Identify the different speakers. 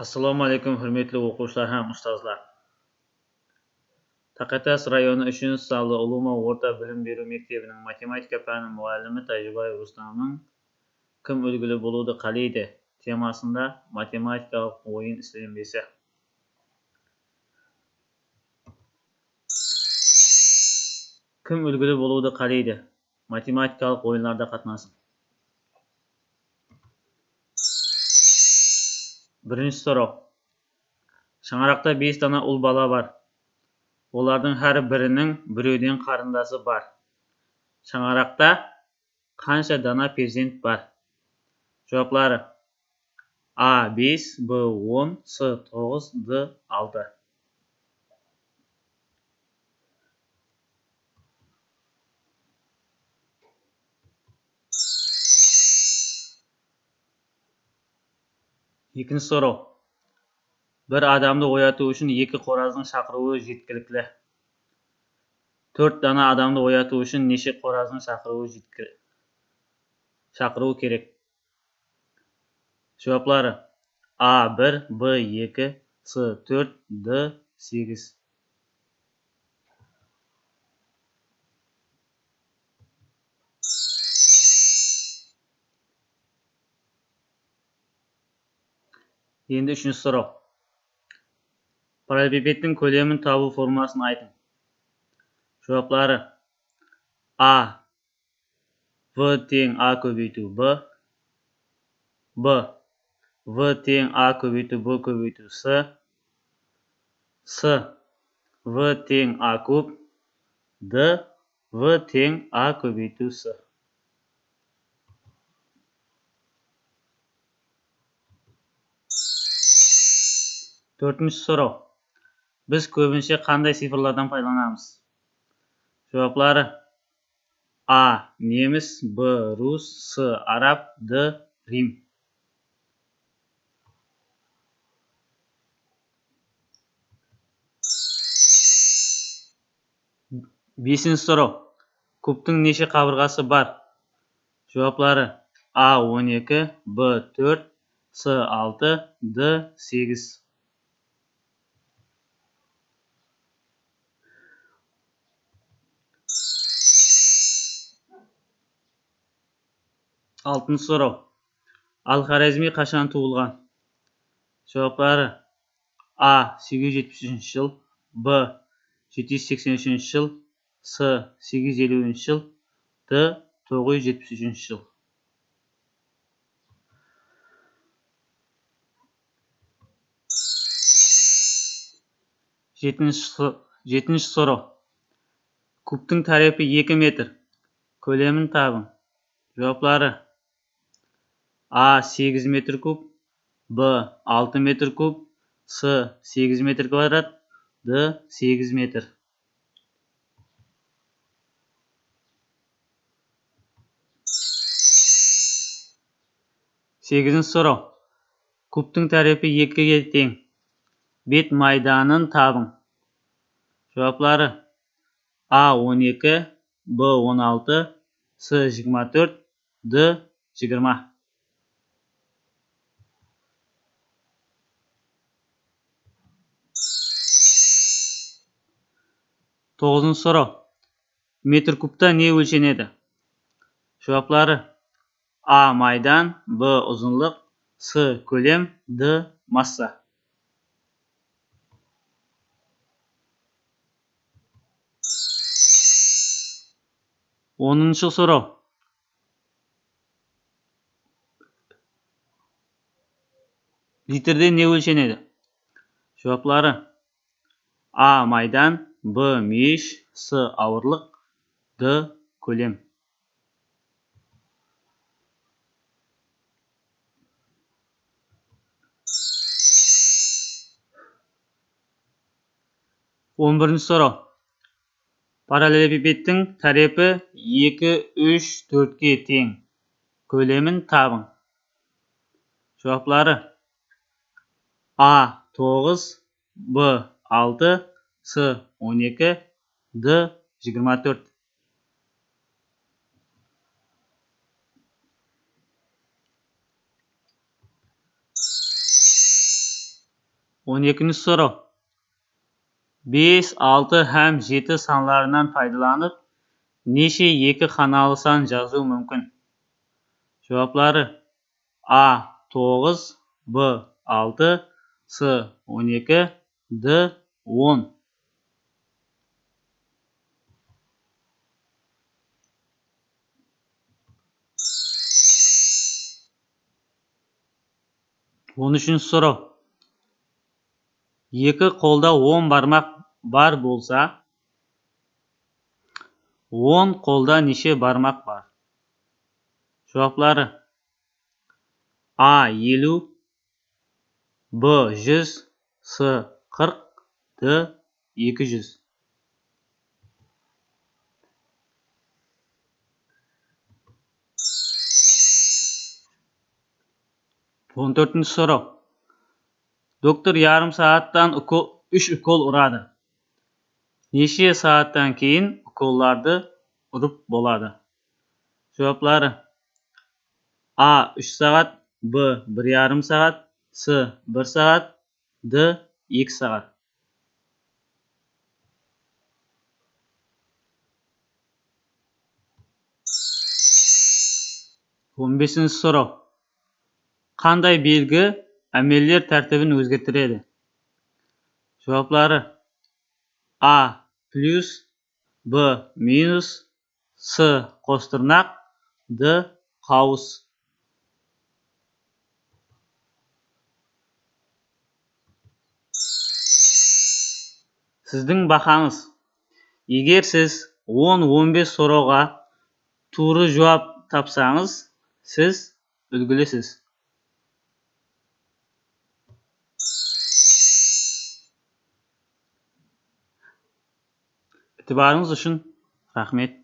Speaker 1: Ассаламу алейкум, құрметті оқушылар һәм ұстаздар. Тақатас районы үшін салы ұлыма орта білім беру мектебінің математика пәні мұғалімі Тайжыбай Рустамның кім үлгілі болуды қалейді темасында математикалық ойын істелінбесі. Кім үлгілі болуды қалейді математикалық ойынларда қатынасын. бірінші сұрақ шаңырақта бес дана ұл бала бар олардың әр бірінің біреуден қарындасы бар шаңырақта қанша дана перзент бар жауаптары а 5 б 10 с 9 д 6 екінші сұрау бір адамды ояту үшін екі қораздың шақыруы жеткілікті төрт дана адамды ояту үшін неше қораздың шақыруы жеткілікті шақыруы керек жауаптары а бір б екі с төрт д сегіз енді үшінші сұрау параллелепипедтің көлемін табу формуласын айтың жауаптары а в тең а көбейту б б в тең а көбейту б көбейту с с в тең а куб д в тең а көбейту с төртінші сұрау біз көбінше қандай цифрлардан пайдаланамыз жауаплары а неміс б рус с араб д рим бесінші сұрау кубтың неше қабырғасы бар жауаплары а 12, б 4, с 6, д 8. алтыншы сұрау ал хорезми қашан туылған жауаптары а сегіз жүз жетпіс үшінші жыл б жеті жүз сексен үшінші жыл с сегіз жүз елуінші жыл д тоғыз жүз жетпіс үшінші жыл жетінші, сұрау кубтың тарифі екі метр көлемін табың жауаплары а 8 метр куб б 6 метр куб с 8 метр квадрат д 8 метр сегізінші сұрау кубтың тәрепі екіге тең бет майданын табын жауаптары а 12, б 16, с 24, д 20. тоғызыншы сұрау метр кубта не өлшенеді жауаптары а майдан б ұзындық с көлем д масса оныншы сұрау литрде не өлшенеді жауаптары а майдан б мүйіш с ауырлық д көлем 11. бірінші сұрау параллелепипедтің тарепі 2, 3, 4-ке тең көлемін табың. жауаптары а 9, б 6, с 12, ды, 24. 12-ніс сұрып. 5, 6, әм, 7 санларынан пайдаланып, неше 2 ханалы сан жазу мүмкін? Шуаплары. А, 9, Б, 6, С, 12, Д, 10. он үшінші сұрау екі қолда он бармақ бар болса он қолда неше бармақ бар жауаптары а елу б жүз с қырық д екі жүз 14. soru. Doktor yarım saatten ukol, 3 ukol uradi. Neçe saatdan keyin ukollarni urib bo'ladi? Javoblari. A 3 saat, B yarım saat, C 1 saat, D 2 saat. o'n beshinchi қандай белгі әмелер тәртібін өзгертеді жауаптары а плюс б минус с қостырнақ д қауыс сіздің бақаңыз егер сіз 10-15 сұрауға тура жауап тапсаңыз сіз үлгілісіз атыбарыңыз үшін рахмет